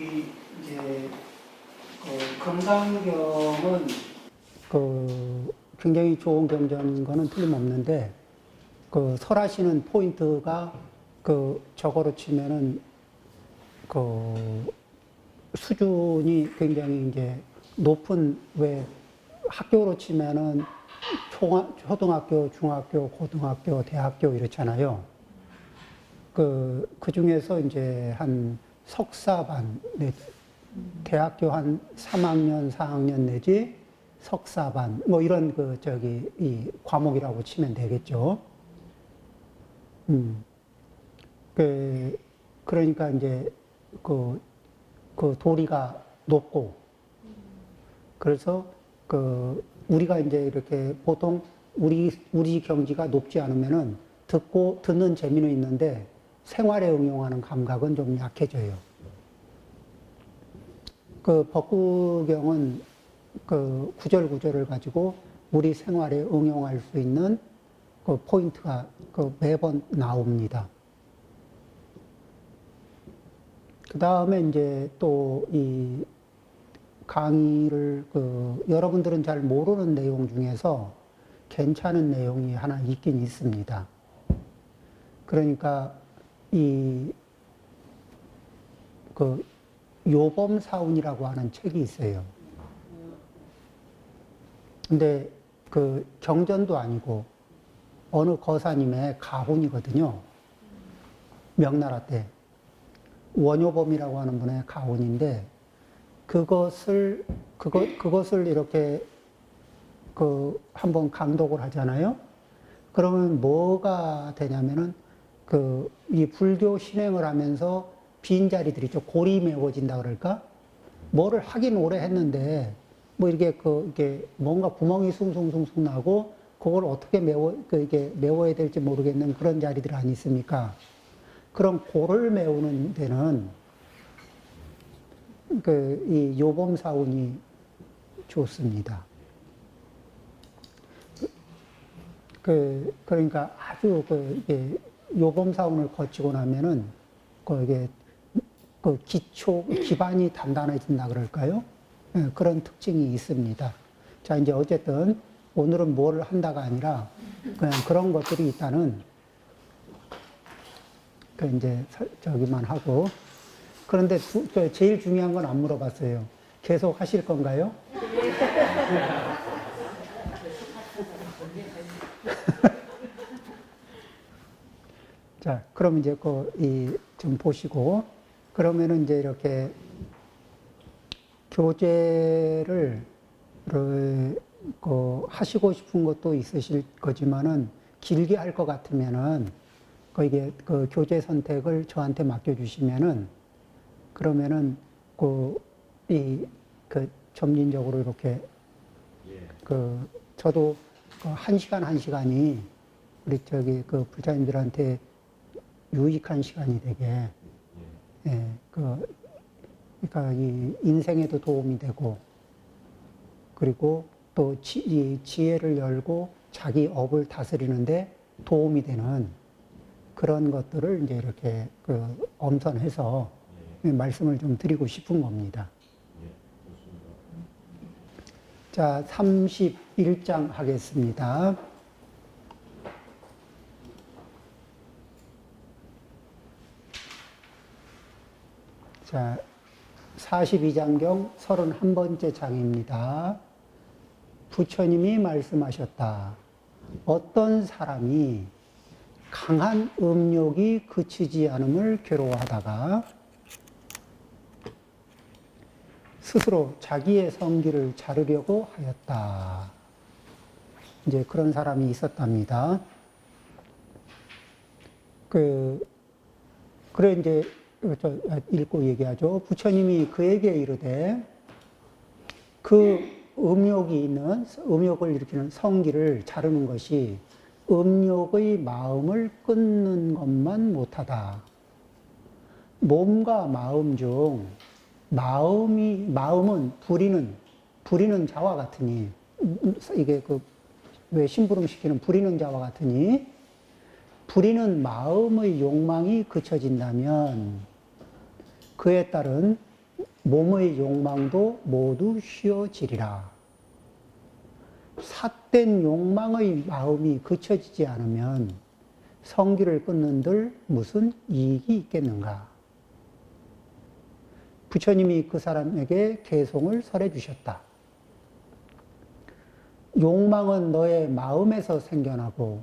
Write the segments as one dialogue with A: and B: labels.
A: 이 이제 그 건강경은 그 굉장히 좋은 경전인 거는 틀림없는데 그 설하시는 포인트가 그 저거로 치면은 그 수준이 굉장히 이제 높은 왜 학교로 치면은 초, 초등학교, 중학교, 고등학교, 대학교 이렇잖아요. 그, 그 중에서 이제 한 석사반, 내, 대학교 한 3학년, 4학년 내지 석사반, 뭐 이런 그, 저기, 이 과목이라고 치면 되겠죠. 음. 그, 그러니까 이제 그, 그 도리가 높고, 그래서 그, 우리가 이제 이렇게 보통 우리, 우리 경지가 높지 않으면은 듣고, 듣는 재미는 있는데 생활에 응용하는 감각은 좀 약해져요. 그 법구경은 그 구절 구절을 가지고 우리 생활에 응용할 수 있는 그 포인트가 그 매번 나옵니다. 그 다음에 이제 또 이 강의를 그 여러분들은 잘 모르는 내용 중에서 괜찮은 내용이 하나 있긴 있습니다. 그러니까 이 그 요범 사운이라고 하는 책이 있어요. 근데 그 경전도 아니고 어느 거사님의 가훈이거든요. 명나라 때 원효범이라고 하는 분의 가훈인데 그것을 그것 그것을 이렇게 그 한번 강독을 하잖아요. 그러면 뭐가 되냐면은 그 이 불교 신행을 하면서 빈 자리들이 있죠. 골이 메워진다 그럴까? 뭐를 하긴 오래 했는데 뭐 이렇게 그 이게 뭔가 구멍이 숭숭숭숭 나고 그걸 어떻게 메워 그 이게 메워야 될지 모르겠는 그런 자리들 아니 있습니까? 그런 골을 메우는 데는 그 이 요범 사운이 좋습니다. 그 그러니까 아주 그 이게 요범 사운을 거치고 나면은 그 이게 그 기초 기반이 단단해진다 그럴까요? 예, 그런 특징이 있습니다. 자 이제 어쨌든 오늘은 뭘 한다가 아니라 그냥 그런 것들이 있다는 그 이제 설- 저기만 하고 그런데 두- 그 제일 중요한 건 안 물어봤어요. 계속 하실 건가요? 자, 그럼 이제 그, 이, 좀 보시고, 그러면은 이제 이렇게 교재를, 를, 그, 하시고 싶은 것도 있으실 거지만은 길게 할 것 같으면은, 그 이게 그 교재 선택을 저한테 맡겨주시면은, 그러면은 그, 이, 그 점진적으로 이렇게 그 저도 그 한 시간 한 시간이 우리 저기 그 불자님들한테 유익한 시간이 되게 예, 그 그러니까 이 인생에도 도움이 되고 그리고 또 지, 이 지혜를 열고 자기 업을 다스리는데 도움이 되는 그런 것들을 이제 이렇게 그 엄선해서 말씀을 좀 드리고 싶은 겁니다. 자, 31장 하겠습니다. 자, 42장경 31번째 장입니다. 부처님이 말씀하셨다. 어떤 사람이 강한 음욕이 그치지 않음을 괴로워하다가 스스로 자기의 성기를 자르려고 하였다. 이제 그런 사람이 있었답니다. 그, 그래 이제 저 읽고 얘기하죠. 부처님이 그에게 이르되 그 음욕이 있는 음욕을 일으키는 성기를 자르는 것이 음욕의 마음을 끊는 것만 못하다. 몸과 마음 중 마음이 마음은 부리는 부리는 자와 같으니 이게 그 왜 심부름 시키는 부리는 자와 같으니 부리는 마음의 욕망이 그쳐진다면 그에 따른 몸의 욕망도 모두 쉬어지리라. 삿된 욕망의 마음이 그쳐지지 않으면 성기를 끊는들 무슨 이익이 있겠는가? 부처님이 그 사람에게 개송을 설해 주셨다. 욕망은 너의 마음에서 생겨나고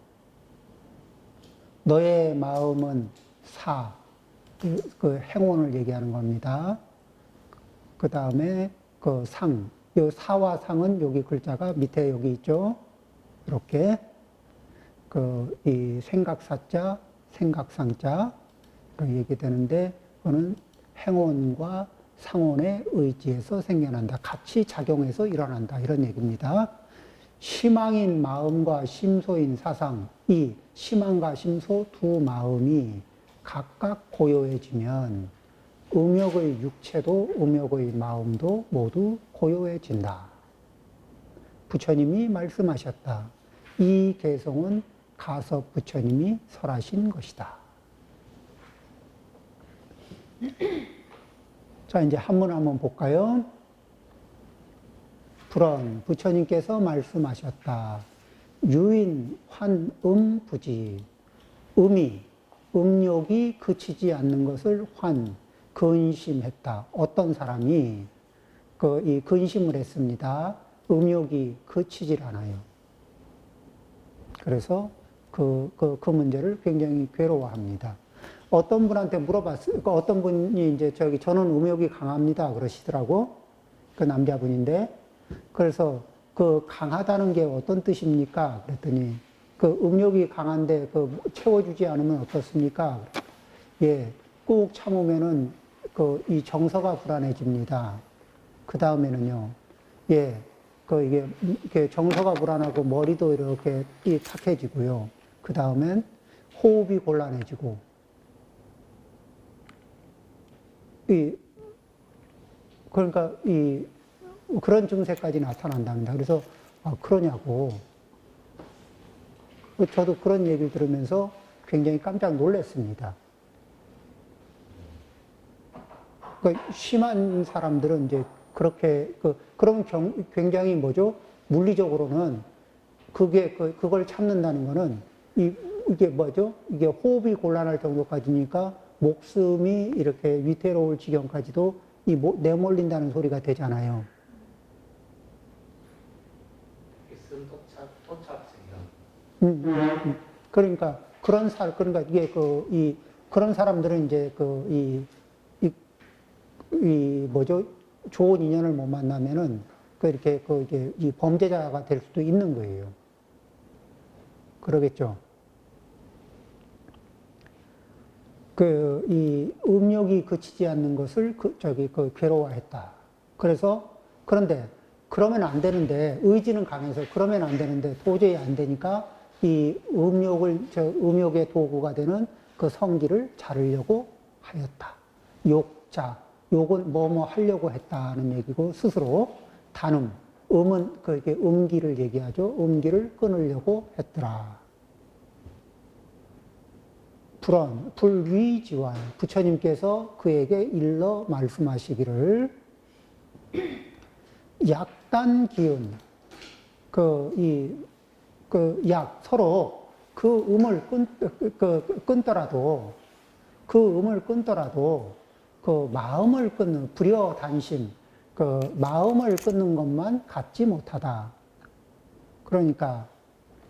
A: 너의 마음은 사, 그, 그 행원을 얘기하는 겁니다. 그 다음에 그 상, 요 사와 상은 여기 글자가 밑에 여기 있죠. 이렇게 그 이 생각사자, 생각상자 그 얘기되는데 그거는 행원과 상원의 의지에서 생겨난다. 같이 작용해서 일어난다. 이런 얘기입니다. 희망인 마음과 심소인 사상, 이 희망과 심소 두 마음이 각각 고요해지면 음욕의 육체도 음욕의 마음도 모두 고요해진다. 부처님이 말씀하셨다. 이 개성은 가섭 부처님이 설하신 것이다. 자, 이제 한문 한번 볼까요? 불언 부처님께서 말씀하셨다. 유인 환 음 부지 음이 음욕이 그치지 않는 것을 환 근심했다. 어떤 사람이 그 이 근심을 했습니다. 음욕이 그치질 않아요. 그래서 그, 그, 그 문제를 굉장히 괴로워합니다. 어떤 분한테 물어봤어요. 그 어떤 분이 이제 저기 저는 음욕이 강합니다. 그러시더라고. 그 남자분인데. 그래서 그 강하다는 게 어떤 뜻입니까? 그랬더니 그 음욕이 강한데 그 채워주지 않으면 어떻습니까? 예, 꾹 참으면은 그 이 정서가 불안해집니다. 그 다음에는요, 예, 그 이게, 이게 정서가 불안하고 머리도 이렇게 이 탁해지고요. 그 다음엔 호흡이 곤란해지고, 이, 그러니까 이, 그런 증세까지 나타난답니다. 그래서, 아, 그러냐고. 저도 그런 얘기를 들으면서 굉장히 깜짝 놀랐습니다. 그 심한 사람들은 이제 그렇게 그 그런 경, 굉장히 뭐죠? 물리적으로는 그게 그 그걸 참는다는 거는 이 이게 뭐죠? 이게 호흡이 곤란할 정도까지니까 목숨이 이렇게 위태로울 지경까지도 이 모, 내몰린다는 소리가 되잖아요.
B: 있음 토착 토착증이요.
A: 그러니까 그런 사 그러니까 이게 그 이 그런 사람들은 이제 그이 이, 이 뭐죠 좋은 인연을 못 만나면은 그 이렇게 그 이게 이 범죄자가 될 수도 있는 거예요. 그러겠죠. 그 이 음욕이 그치지 않는 것을 그 저기 그 괴로워했다. 그래서 그런데 그러면 안 되는데 의지는 강해서 그러면 안 되는데 도저히 안 되니까 이 음욕을 저 음욕의 도구가 되는 그 성기를 자르려고 하였다. 욕자 욕은 뭐뭐 하려고 했다는 얘기고 스스로 단음 음은 그게 음기를 얘기하죠. 음기를 끊으려고 했더라. 불언 불위지환 부처님께서 그에게 일러 말씀하시기를 약단 기운 그이 그 약 서로 그 음을 끊, 그, 그, 끊더라도 그 음을 끊더라도 그 마음을 끊는 불여 단심 그 마음을 끊는 것만 갖지 못하다. 그러니까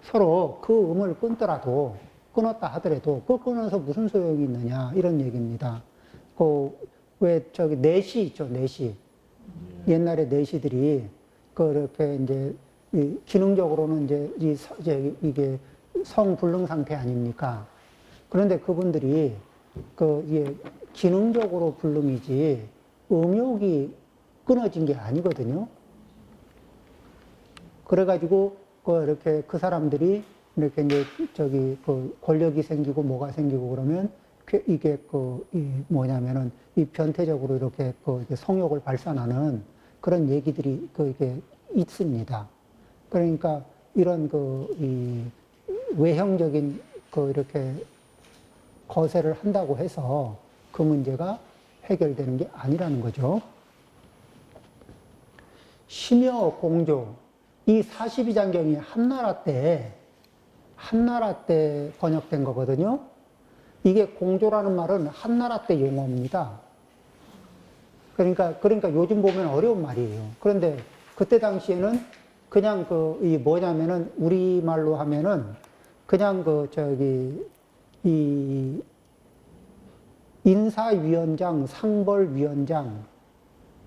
A: 서로 그 음을 끊더라도 끊었다 하더라도 그 끊어서 무슨 소용이 있느냐 이런 얘기입니다. 그 왜 저기 내시 있죠 내시 옛날에 내시들이 그렇게 이제 이 기능적으로는 이제 이 서- 이제 이게 성불능 상태 아닙니까? 그런데 그분들이 그 이게 기능적으로 불능이지 음욕이 끊어진 게 아니거든요. 그래가지고 그 이렇게 그 사람들이 이렇게 이제 저기 그 권력이 생기고 뭐가 생기고 그러면 그 이게 그이 뭐냐면은 이 변태적으로 이렇게 그 성욕을 발산하는 그런 얘기들이 그 이게 있습니다. 그러니까 이런 그이 외형적인 그 이렇게 거세를 한다고 해서 그 문제가 해결되는 게 아니라는 거죠. 심여 공조 이 42장경이 한나라 때 한나라 때 번역된 거거든요. 이게 공조라는 말은 한나라 때 용어입니다. 그러니까 그러니까 요즘 보면 어려운 말이에요. 그런데 그때 당시에는 그냥 그 이 뭐냐면은 우리 말로 하면은 그냥 그 저기 이 인사위원장, 상벌위원장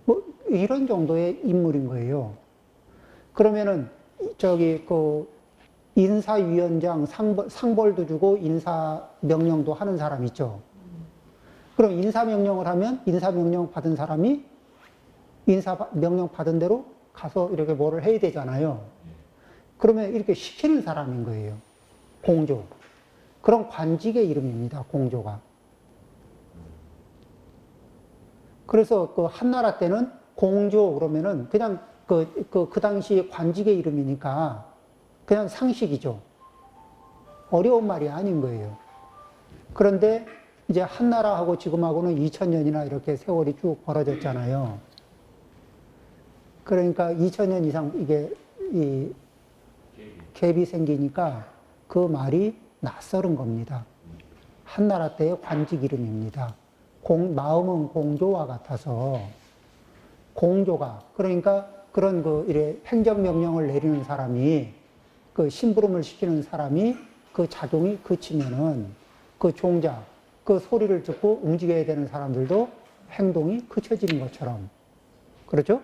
A: 뭐 이런 정도의 인물인 거예요. 그러면은 저기 그 인사위원장 상벌, 상벌도 주고 인사 명령도 하는 사람 있죠. 그럼 인사 명령을 하면 인사 명령 받은 사람이 인사 바- 명령 받은 대로 가서 이렇게 뭐를 해야 되잖아요. 그러면 이렇게 시키는 사람인 거예요. 공조. 그런 관직의 이름입니다. 공조가. 그래서 그 한나라 때는 공조 그러면은 그냥 그, 그, 그 당시 관직의 이름이니까 그냥 상식이죠. 어려운 말이 아닌 거예요. 그런데 이제 한나라하고 지금하고는 2000년이나 이렇게 세월이 쭉 벌어졌잖아요. 그러니까 2000년 이상 이게 이 갭이 생기니까 그 말이 낯설은 겁니다. 한나라 때의 관직 이름입니다. 공, 마음은 공조와 같아서 공조가 그러니까 그런 그 이래 행정명령을 내리는 사람이 그 심부름을 시키는 사람이 그 작용이 그치면은 그 종자 그 소리를 듣고 움직여야 되는 사람들도 행동이 그쳐지는 것처럼 그렇죠?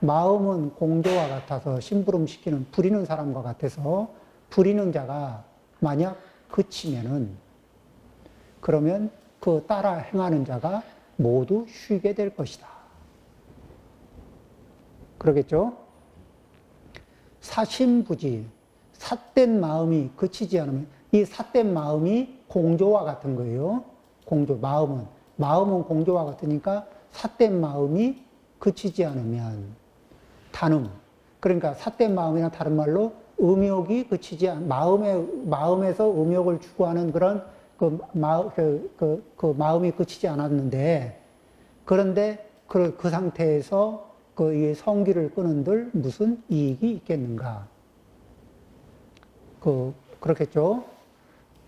A: 마음은 공조와 같아서 심부름 시키는 부리는 사람과 같아서 부리는 자가 만약 그치면은 그러면 그 따라 행하는 자가 모두 쉬게 될 것이다. 그러겠죠? 사심부지, 삿된 마음이 그치지 않으면 이 삿된 마음이 공조와 같은 거예요. 공조, 마음은. 마음은 공조와 같으니까 삿된 마음이 그치지 않으면 단음. 그러니까 삿된 마음이나 다른 말로 음욕이 그치지 않, 마음에, 마음에서 음욕을 추구하는 그런 그, 마, 그, 그, 그 마음이 그치지 않았는데 그런데 그, 그 상태에서 그이 성기를 끄는들 무슨 이익이 있겠는가? 그 그렇겠죠.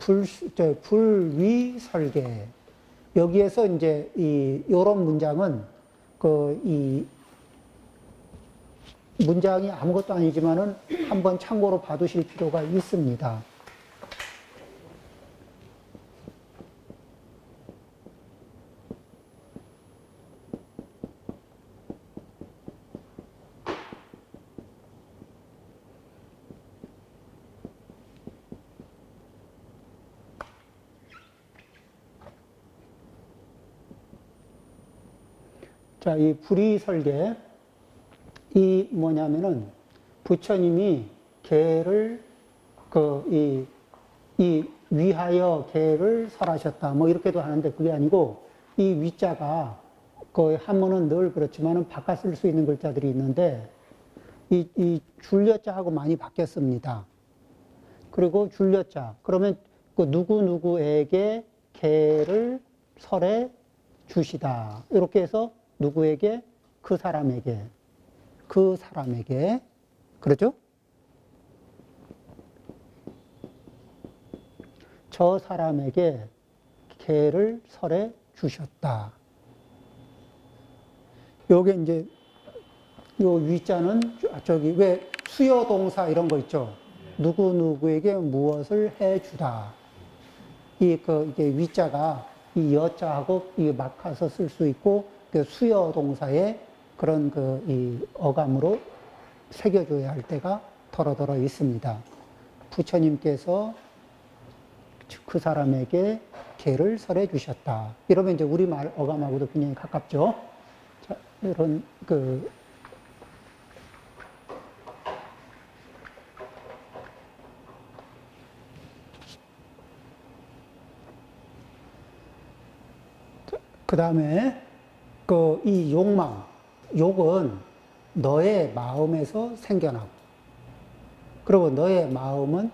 A: 불, 저, 불위 설계. 여기에서 이제 이 요런 문장은 그 이 문장이 아무것도 아니지만은 한번 참고로 봐두실 필요가 있습니다. 자, 이 불의 설계, 이 뭐냐면은 부처님이 개를 그, 이, 이 위하여 개를 설하셨다. 뭐 이렇게도 하는데 그게 아니고 이 위자가 그 한문은 늘 그렇지만은 바꿔 쓸 수 있는 글자들이 있는데 이, 이 줄여자하고 많이 바뀌었습니다. 그리고 줄여자. 그러면 그 누구 누구에게 개를 설해 주시다. 이렇게 해서 누구에게? 그 사람에게. 그 사람에게. 그렇죠? 저 사람에게 개를 설해 주셨다. 요게 이제 요 위자는 저기 왜 수여 동사 이런 거 있죠. 누구 누구에게 무엇을 해 주다. 이그 이게 위자가 이 여자하고 이 막아서 쓸 수 있고 그 수여 동사에 그런 그 이 어감으로 새겨줘야 할 때가 더러더러 있습니다. 부처님께서 그 사람에게 개를 설해 주셨다. 이러면 이제 우리말 어감하고도 굉장히 가깝죠. 자, 이런 그그 다음에 그 이 욕망, 욕은 너의 마음에서 생겨나고, 그리고 너의 마음은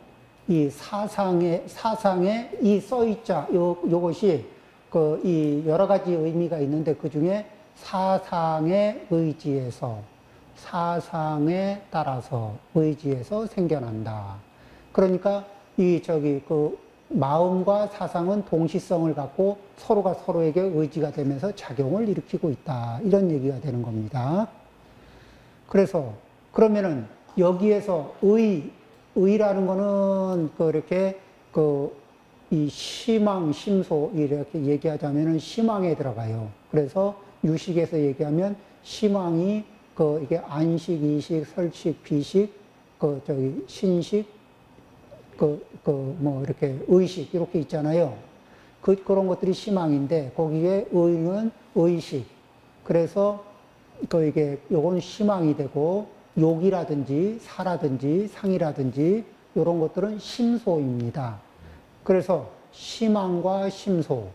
A: 이 사상에 사상에 이 써있자 요 요것이 그 이 여러 가지 의미가 있는데 그 중에 사상의 의지에서 사상에 따라서 의지에서 생겨난다. 그러니까 이 저기 그 마음과 사상은 동시성을 갖고 서로가 서로에게 의지가 되면서 작용을 일으키고 있다. 이런 얘기가 되는 겁니다. 그래서 그러면은 여기에서 의 의라는 거는 그렇게 그이 시망 심소 이렇게 얘기하자면은 시망에 들어가요. 그래서 유식에서 얘기하면 시망이 그 이게 안식, 이식, 설식, 비식, 그 저기 신식, 그 그 뭐 이렇게 의식 이렇게 있잖아요. 그 그런 것들이 시망인데 거기에 의는 의식. 그래서 그 이게 요건 시망이 되고 욕이라든지 사라든지 상이라든지 이런 것들은 심소입니다. 그래서 시망과 심소,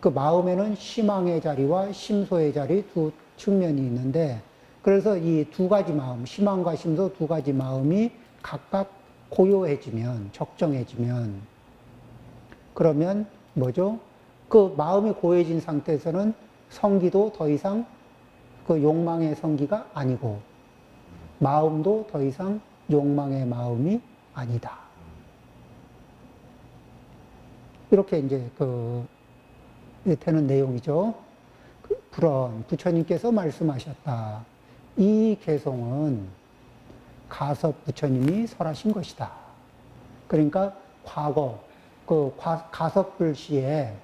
A: 그 마음에는 시망의 자리와 심소의 자리 두 측면이 있는데, 그래서 이 두 가지 마음, 시망과 심소 두 가지 마음이 각각 고요해지면, 적정해지면, 그러면 뭐죠? 그 마음이 고요해진 상태에서는 성기도 더 이상 그 욕망의 성기가 아니고, 마음도 더 이상 욕망의 마음이 아니다. 이렇게 이제 그 되는 내용이죠. 그 불언 부처님께서 말씀하셨다. 이 개송은 가섭 부처님이 설하신 것이다. 그러니까 과거 그 과- 가섭불 시에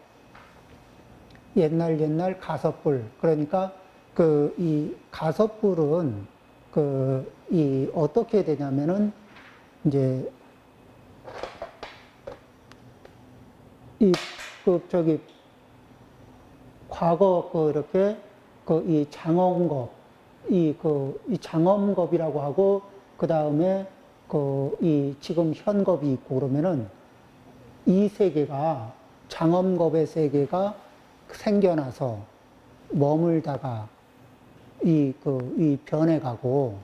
A: 옛날 옛날 가섭불 그러니까 그 이 가섭불은 그 이 어떻게 되냐면은 이제 이, 그, 저기, 과거, 그, 이렇게, 그, 이 장엄겁, 이, 그, 이 장엄겁이라고 하고, 그 다음에, 그, 이, 지금 현겁이 있고, 그러면은, 이 세계가, 장엄겁의 세계가 생겨나서, 머물다가, 이, 그, 이 변해가고,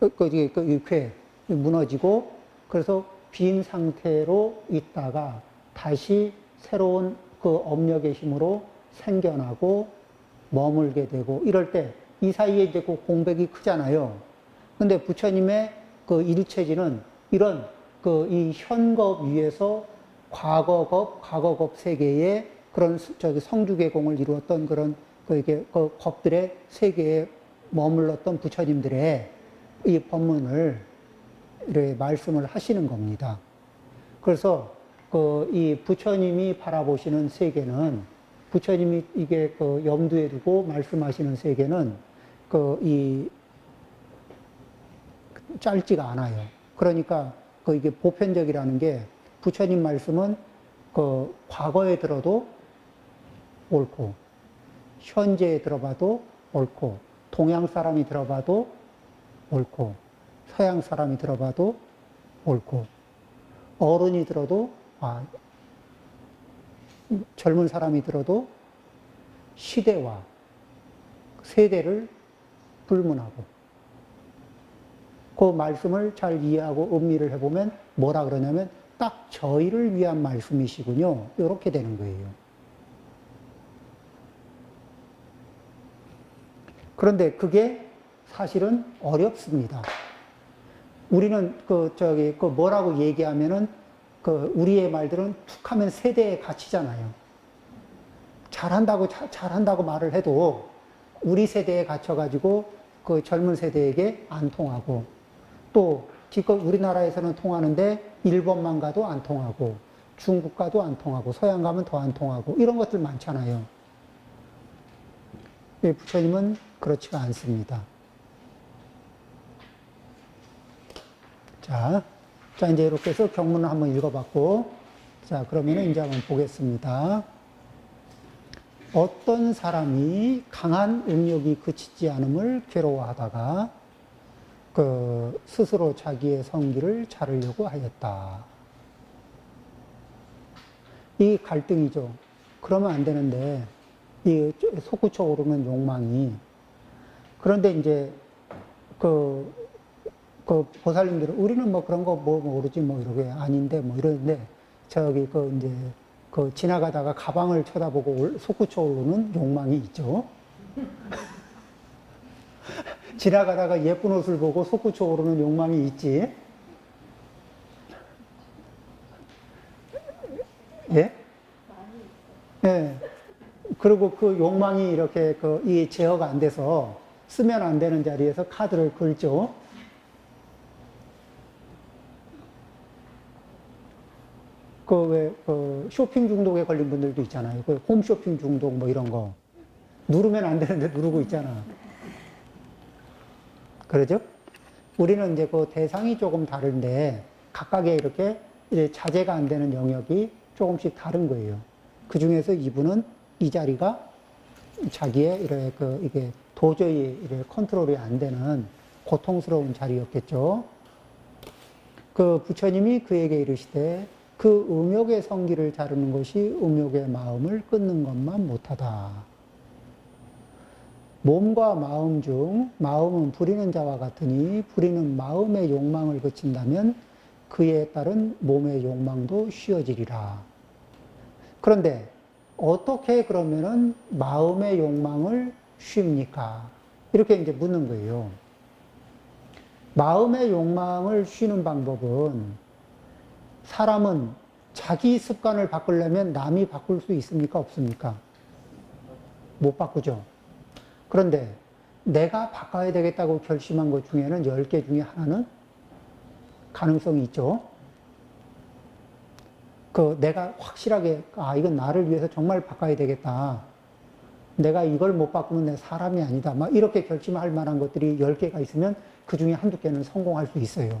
A: 그, 그, 이, 그, 무너지고, 그래서 빈 상태로 있다가, 다시 새로운 그 업력의 힘으로 생겨나고 머물게 되고 이럴 때 이 사이에 이제 그 공백이 크잖아요. 근데 부처님의 그 일체지는 이런 그 이 현겁 위에서 과거겁, 과거겁 세계에 그런 수- 저기 성주계공을 이루었던 그런 그 이게 그 겁들의 세계에 머물렀던 부처님들의 이 법문을 이렇게 말씀을 하시는 겁니다. 그래서 그 이 부처님이 바라보시는 세계는 부처님이 이게 그 염두에 두고 말씀하시는 세계는 그이 짧지가 않아요. 그러니까 그 이게 보편적이라는 게 부처님 말씀은 그 과거에 들어도 옳고 현재에 들어봐도 옳고 동양 사람이 들어봐도 옳고 서양 사람이 들어봐도 옳고 어른이 들어도 아, 젊은 사람이 들어도 시대와 세대를 불문하고 그 말씀을 잘 이해하고 음미를 해보면 뭐라 그러냐면 딱 저희를 위한 말씀이시군요. 이렇게 되는 거예요. 그런데 그게 사실은 어렵습니다. 우리는 그 저기 그 뭐라고 얘기하면은 그 우리의 말들은 툭하면 세대에 갇히잖아요. 잘한다고 자- 잘한다고 말을 해도 우리 세대에 갇혀 가지고 그 젊은 세대에게 안 통하고 또 지금 우리나라에서는 통하는데 일본만 가도 안 통하고 중국 가도 안 통하고 서양 가면 더 안 통하고 이런 것들 많잖아요. 예, 부처님은 그렇지가 않습니다. 자, 자, 이제 이렇게 해서 경문을 한번 읽어봤고, 자, 그러면 이제 한번 보겠습니다. 어떤 사람이 강한 음욕이 그치지 않음을 괴로워하다가 그 스스로 자기의 성기를 자르려고 하였다. 이 갈등이죠. 그러면 안 되는데, 이 솟구쳐 오르는 욕망이. 그런데 이제 그, 그 보살님들은 우리는 뭐 그런 거 뭐 모르지 뭐 이러게 아닌데 뭐 이러는데 저기 그 이제 그 지나가다가 가방을 쳐다보고 올- 솟구쳐 오르는 욕망이 있죠. 지나가다가 예쁜 옷을 보고 솟구쳐 오르는 욕망이 있지. 예? 예. 그리고 그 욕망이 이렇게 그 이 제어가 안 돼서 쓰면 안 되는 자리에서 카드를 긁죠. 그왜그 쇼핑 중독에 걸린 분들도 있잖아요. 그 홈쇼핑 중독 뭐 이런 거 누르면 안 되는데 누르고 있잖아. 그러죠? 우리는 이제 그 대상이 조금 다른데 각각의 이렇게 이제 자제가 안 되는 영역이 조금씩 다른 거예요. 그 중에서 이분은 이 자리가 자기의 이렇게 그 이게 도저히 이렇게 컨트롤이 안 되는 고통스러운 자리였겠죠. 그 부처님이 그에게 이르시되 그 음욕의 성기를 자르는 것이 음욕의 마음을 끊는 것만 못하다. 몸과 마음 중 마음은 부리는 자와 같으니 부리는 마음의 욕망을 그친다면 그에 따른 몸의 욕망도 쉬어지리라. 그런데 어떻게 그러면은 마음의 욕망을 쉽니까? 이렇게 이제 묻는 거예요. 마음의 욕망을 쉬는 방법은 사람은 자기 습관을 바꾸려면 남이 바꿀 수 있습니까? 없습니까? 못 바꾸죠. 그런데 내가 바꿔야 되겠다고 결심한 것 중에는 10개 중에 하나는 가능성이 있죠. 그 내가 확실하게 아 이건 나를 위해서 정말 바꿔야 되겠다. 내가 이걸 못 바꾸면 내 사람이 아니다. 막 이렇게 결심할 만한 것들이 10개가 있으면 그 중에 한두 개는 성공할 수 있어요.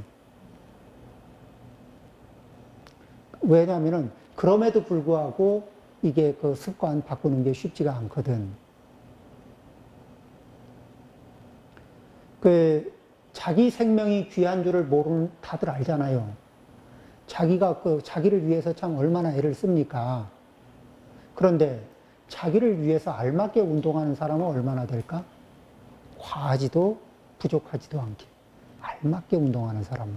A: 왜냐하면은 그럼에도 불구하고 이게 그 습관 바꾸는 게 쉽지가 않거든. 그 자기 생명이 귀한 줄을 모르는 다들 알잖아요. 자기가 그 자기를 위해서 참 얼마나 애를 씁니까? 그런데 자기를 위해서 알맞게 운동하는 사람은 얼마나 될까? 과하지도 부족하지도 않게 알맞게 운동하는 사람은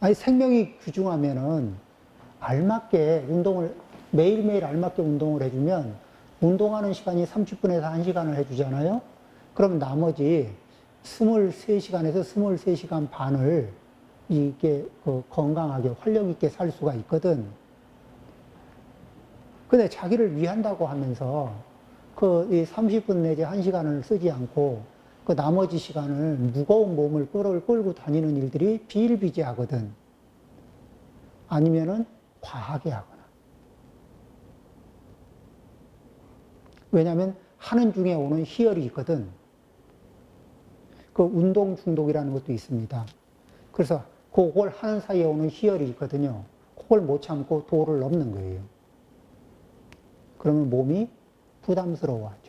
A: 아니 생명이 귀중하면은 알맞게 운동을 매일매일 알맞게 운동을 해주면 운동하는 시간이 30분에서 1시간을 해주잖아요. 그럼 나머지 23시간에서 23시간 반을 이게 그 건강하게 활력 있게 살 수가 있거든. 근데 자기를 위한다고 하면서 그 30분 내지 1시간을 쓰지 않고 그 나머지 시간을 무거운 몸을 끌고 다니는 일들이 비일비재하거든. 아니면은 과하게 하거나. 왜냐하면 하는 중에 오는 희열이 있거든. 그 운동 중독이라는 것도 있습니다. 그래서 그걸 하는 사이에 오는 희열이 있거든요. 그걸 못 참고 도를 넘는 거예요. 그러면 몸이 부담스러워요.